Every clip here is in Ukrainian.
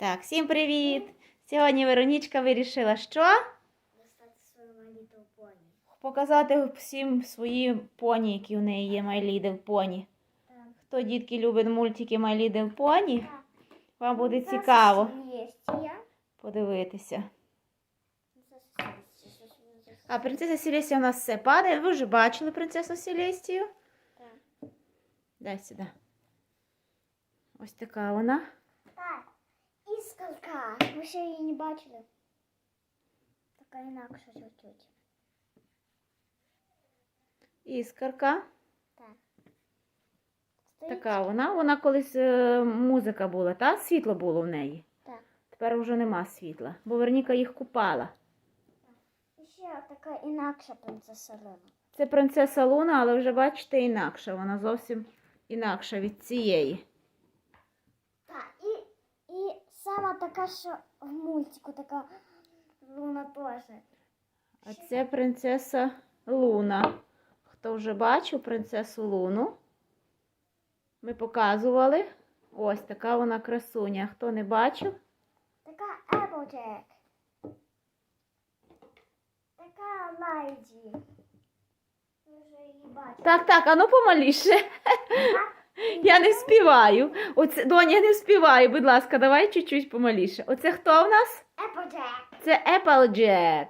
Так, всім привіт! Сьогодні Веронічка вирішила що? Показати всім свої поні, які у неї є My Little Pony. Хто дітки любить мультики My Little Pony, вам буде цікаво подивитися. А принцеса Селестія у нас все падає. Ви вже бачили принцесу Селестію? Так. Дай сюди. Ось така вона. Так. Іскалка. Ви ще її не бачили? Така інакша чуть-чуть. Так. Така вона. Вона колись е, музика була, та? Світло було в неї. Так. Тепер вже нема світла, бо Вероніка їх купала. І ще така інакша принцеса Лена. Це принцеса Луна, але вже бачите, інакша. Вона зовсім інакша від цієї. Сама така, що в мультику така Луна теж. А це принцеса Луна. Хто вже бачив принцесу Луну? Ми показували. Ось така вона красуня. Хто не бачив? Така Applejack. Така Лайді. Так, так, а ну помаліше. Я не вспіваю. Оце, доня, я не вспіваю. Будь ласка, давай чуть-чуть помаліше. Оце хто в нас? Applejack. Це Applejack.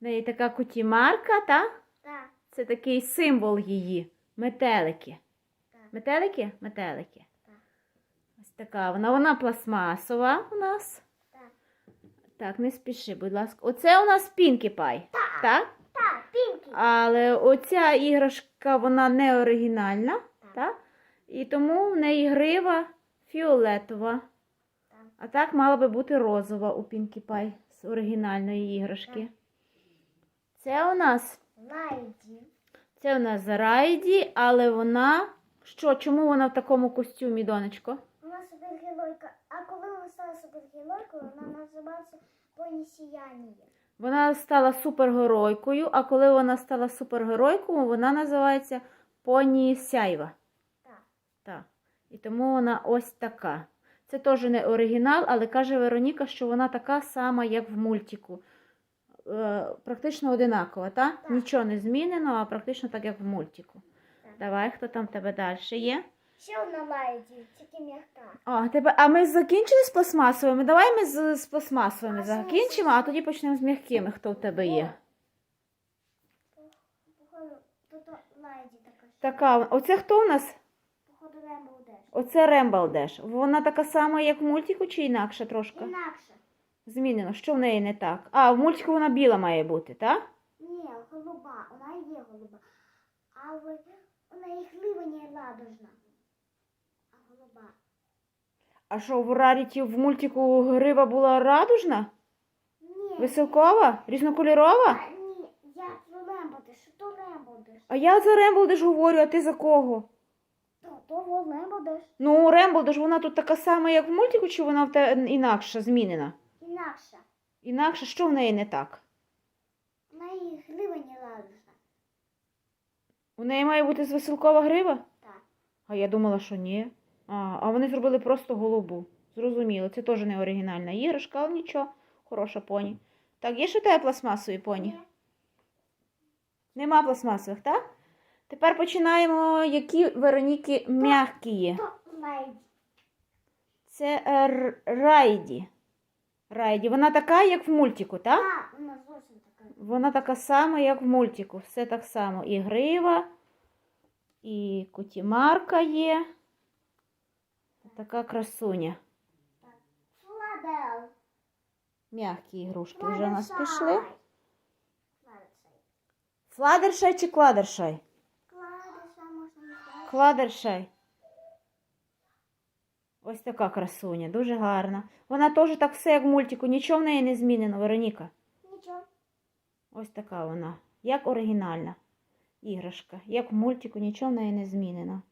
В неї така кутімарка, так? Так. Це такий символ її. Метелики. Так. Метелики? Метелики. Так. Ось така вона. Вона пластмасова у нас. Так. Так, не спіши, будь ласка. Оце у нас Пінкі Пай. Так. Так? Але оця іграшка, вона не оригінальна. Так. Так? І тому в неї грива фіолетова. Так. А так мала би бути розова у Пінкі Пай з оригінальної іграшки. Так. Це у нас Лайді. Це у нас Райді, але вона. Що, чому вона в такому костюмі, донечко? Вона супергеройка. А коли вона стала супергеройкою, вона називається Поні. Вона стала супергеройкою, а коли вона стала супергеройкою, вона називається Поні Сяйва. Так. Так. І тому вона ось така. Це теж не оригінал, але каже Вероніка, що вона така сама, як в мультику. Е, практично одинакова, так? Так. Нічого не змінено, а практично так, як в мультику. Так. Давай, хто там в тебе далі є? Ще одна Лайді, тільки м'яка. А, тебе, а ми закінчили з пластмасовими? Давай ми з, з пластмасовими А, закінчимо, а тоді почнемо з м'якими, хто в тебе є. Походу, тут Лайді така. Така, оце хто у нас? Походу, Рембл Деш. Оце Рембалдеш. Вона така сама, як в мультику, чи інакша трошки? Інакше. Змінено. Що в неї не так? А, в мультику вона біла має бути, так? Ні, голуба, вона є голуба. Але у неї глива не ладужна. А голуба. А що, в Раріті в мультику грива була радужна? Ні. Веселкова? Різнокольорова? А, ні, я про Лембодиш, що то Лембодиш. А я за Рембалдеш говорю, а ти за кого? То того Лембодиш. Ну, Рембалдеш, вона тут така сама, як в мультику, чи вона в те інакша, змінена? Інакша. Інакше, що в неї не так? У неї глива не ладужна. У неї має бути з веселкова грива? Так. А я думала, що ні. А, а вони зробили просто голубу. Зрозуміло, це теж не оригінальна іграшка, але нічого, хороша поні. Так, є ще у тебе пластмасові поні? Ні. Нема пластмасових, так? Тепер починаємо, які Вероніки м'які є. Це е, Райді. Райді. Вона така, як в мультику, так? Так, вона зовсім така. Вона така сама, як в мультику. Все так само. І грива, і кутімарка є. Така красуня. М'які ігрушки вже у нас пішли. Фладершай. Чи кладершай? Кладершай. Ось така красуня, дуже гарна. Вона теж так все, як в мультику, нічого в неї не змінено, Вероніка. Нічого. Ось така вона, як оригінальна іграшка. Як в мультику, нічого в неї не змінено.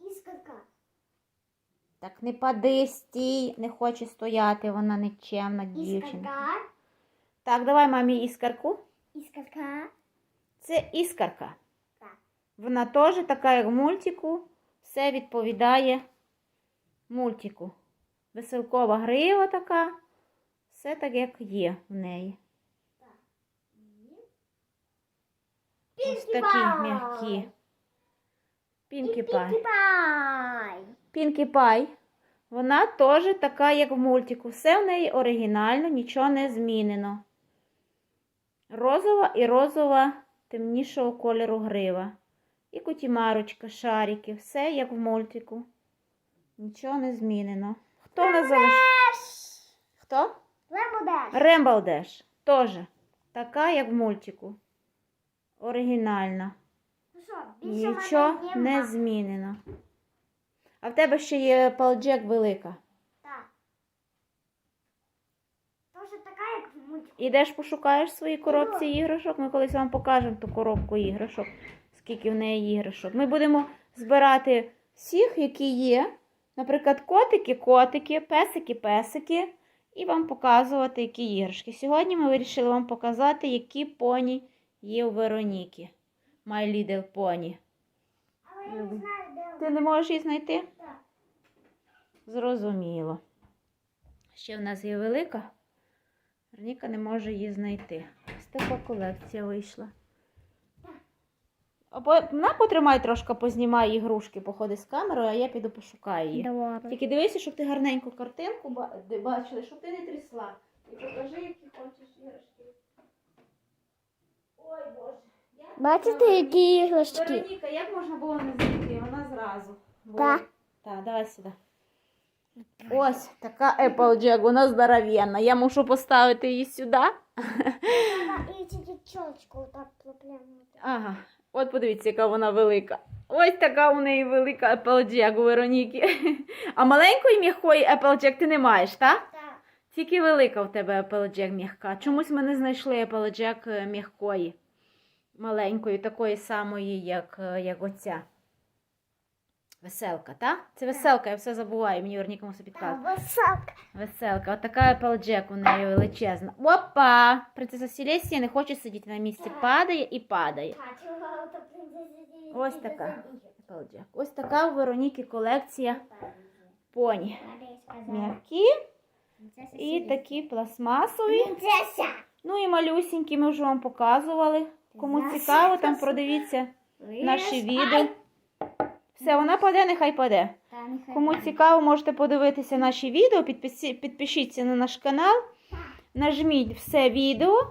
Іскорка. Так не пади, стій, не хоче стояти, вона нечемна дівчинка. Так, давай мамі іскарку. Іскорка. Це іскарка. Так. Вона теж така, як в мультику, все відповідає мультику. Веселкова грива така. Все так, як є в неї. Ось такі м'які. Пінкі пай. Пінкі Пай. Вона теж така, як в мультику. Все в неї оригінально, нічого не змінено. Розова і розова темнішого кольору грива. І кутімарочка, шарики. Все як в мультику. Нічого не змінено. Хто нас залишив? Хто? Лемодеш. Рембалдеш. Теж. Така, як в мультику. Оригінальна. Ну Нічого не змінено. А в тебе ще є палджек велика. Так. Тоже така, як в мультику. Ідеш пошукаєш в своїй коробці іграшок. Ми колись вам покажемо ту коробку іграшок, скільки в неї іграшок. Ми будемо збирати всіх, які є. Наприклад, котики, котики, песики, песики. І вам показувати, які іграшки. Сьогодні ми вирішили вам показати, які поні є у Вероніки. My Little Pony. Але я не знаю, Ти не можеш її знайти? Так. Зрозуміло. Ще в нас є велика. Вероніка не може її знайти. Ось така колекція вийшла. Або на потримай трошки, познімай ігрушки, походи з камерою, а я піду пошукаю її. Добре. Тільки дивися, щоб ти гарненьку картинку бачила, щоб ти не трясла. І покажи, які хочеш іграшки. Ой, Боже. Бачите, які іграшки? Вероніка, як можна було не знайти? Вона зразу. була. Так. Так, давай сюди. Ось така Applejack, вона здоровенна. Я мушу поставити її сюди. І тільки чолочку так плаплянути. Ага, от подивіться, яка вона велика. Ось така у неї велика Applejack у Вероніки. А маленької м'якої Applejack ти не маєш, так? Так. Тільки велика в тебе Applejack м'яка. Чомусь ми не знайшли Applejack е, м'якої. Маленької, такої самої, як, е, як оця. Веселка, так? Це веселка, я все забуваю, мені Вероніка мусить підказувати. Так, висока. Веселка, отака Applejack у неї величезна. Опа! Принцеса Селестія не хоче сидіти на місці. Падає і падає. Ось така. Applejack. Ось така у Вероніки колекція поні. М'які і такі пластмасові. Ну і малюсінькі ми вже вам показували. Кому цікаво, там продивіться наші відео. Все, вона паде, нехай паде. Кому цікаво, можете подивитися наші відео, підпишіться на наш канал, нажміть все відео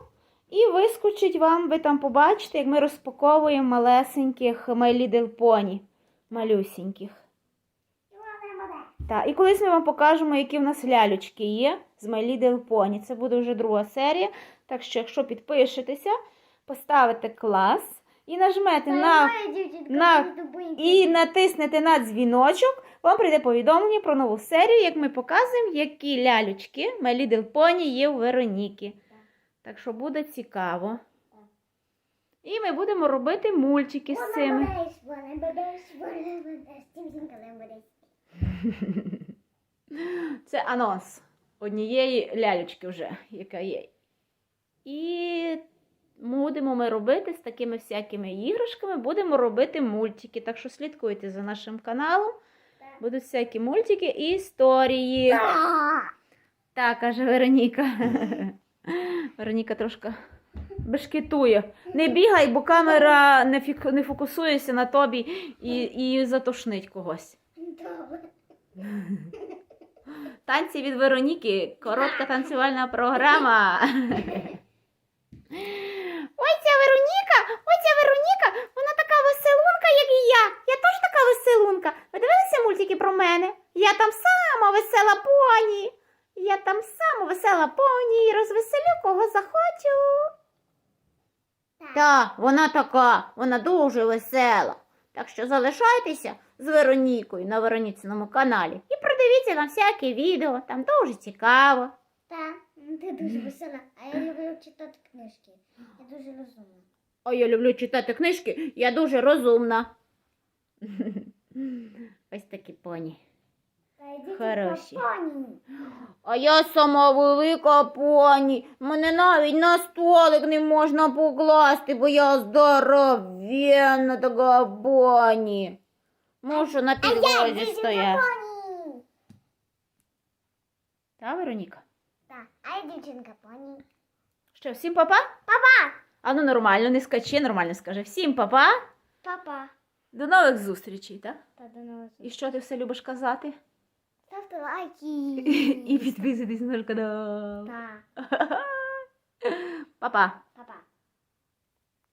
і вискочить вам, ви там побачите, як ми розпаковуємо малесеньких My Little Pony. Малюсіньких. Так, і колись ми вам покажемо, які в нас лялючки є з My Little Pony. Це буде вже друга серія. Так що, якщо підпишетеся, поставите клас і нажмете на на- і натиснете на дзвіночок, вам прийде повідомлення про нову серію, як ми показуємо, які лялючки My Little Pony є у Вероніки. Так що буде цікаво. І ми будемо робити мультики з цими. Це анонс однієї лялючки вже, яка є. І будемо ми робити з такими всякими іграшками, будемо робити мультики. Так що слідкуйте за нашим каналом. Будуть всякі мультики і історії. Так, каже Вероніка. Вероніка трошки бешкетує. Не бігай, бо камера не, фік... не фокусується на тобі і, і затошнить когось. Танці від Вероніки. Коротка танцювальна програма. Ой, ця Вероніка, ой, ця Вероніка, вона така веселунка, як і я. Я теж така веселунка. Ви дивилися мультики про мене? Я там сама весела поні. Я там сама весела поні і розвеселю кого захочу. Так, вона така, вона дуже весела. Так що залишайтеся з Веронікою на Вероніциному каналі і продивіться на всякі відео, там дуже цікаво. Так, ти дуже весела, а я люблю читати книжки. Я дуже розумна. А я люблю читати книжки, я дуже розумна. Ось такі поні. Хороші. А я сама велика поні. Мене навіть на столик не можна покласти, бо я здоровенна така поні. Мушу на підлозі стояти. Та, Вероніка? Так. А я дівчинка поні. Що, всім папа? Папа! А ну нормально, не скачи, нормально скажи. Всім папа. Папа. До нових зустрічей, так? Та до нового І що ти все любиш казати? Ставте лайки. І підписуйтесь на наш канал. Так. Па-па.